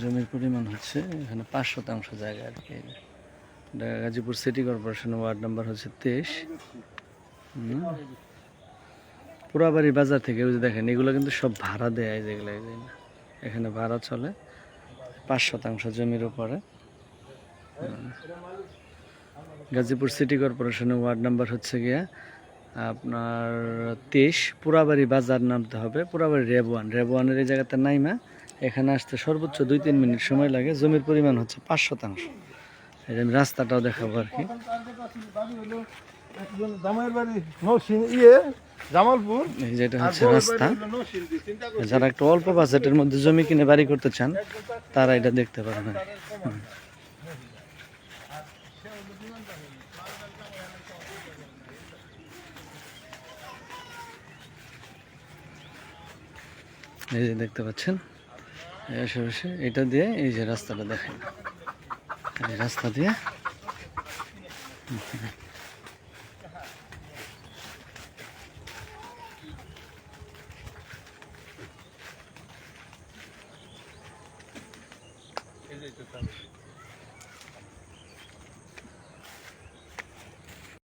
জমির পরিমাণ হচ্ছে এখানে পাঁচ শতাংশ জায়গা আর কি। গাজীপুর সিটি কর্পোরেশনের ওয়ার্ড নাম্বার হচ্ছে তেইশ। পুরাবাড়ি বাজার থেকে, ওই যে দেখেন, এগুলো কিন্তু সব ভাড়া দেয় যেগুলো এখানে ভাড়া চলে পাঁচ শতাংশ জমির উপরে। গাজীপুর সিটি কর্পোরেশনের ওয়ার্ড নাম্বার হচ্ছে গিয়া আপনার তেইশ। পুরাবাড়ি বাজার নামতে হবে পুরাবাড়ি রেবওয়ান। রেবওয়ানের এই জায়গাতে নাইমা এখানে আসতে সর্বোচ্চ দুই তিন মিনিট সময় লাগে, জমির পরিমাণ হচ্ছে পাঁচ শতাংশ। আমি রাস্তাটাও দেখাবো আর কি। যেটা হচ্ছে রাস্তা। যারা একটু অল্প বাজেটের মধ্যে জমি কিনে বাড়ি করতে চান, তারা এটা দেখতে পারেন এই যে দেখতে পাচ্ছেন? আশেপাশে এটা দিয়ে এই যে রাস্তাটা দেখেন। রাস্তা দিয়ে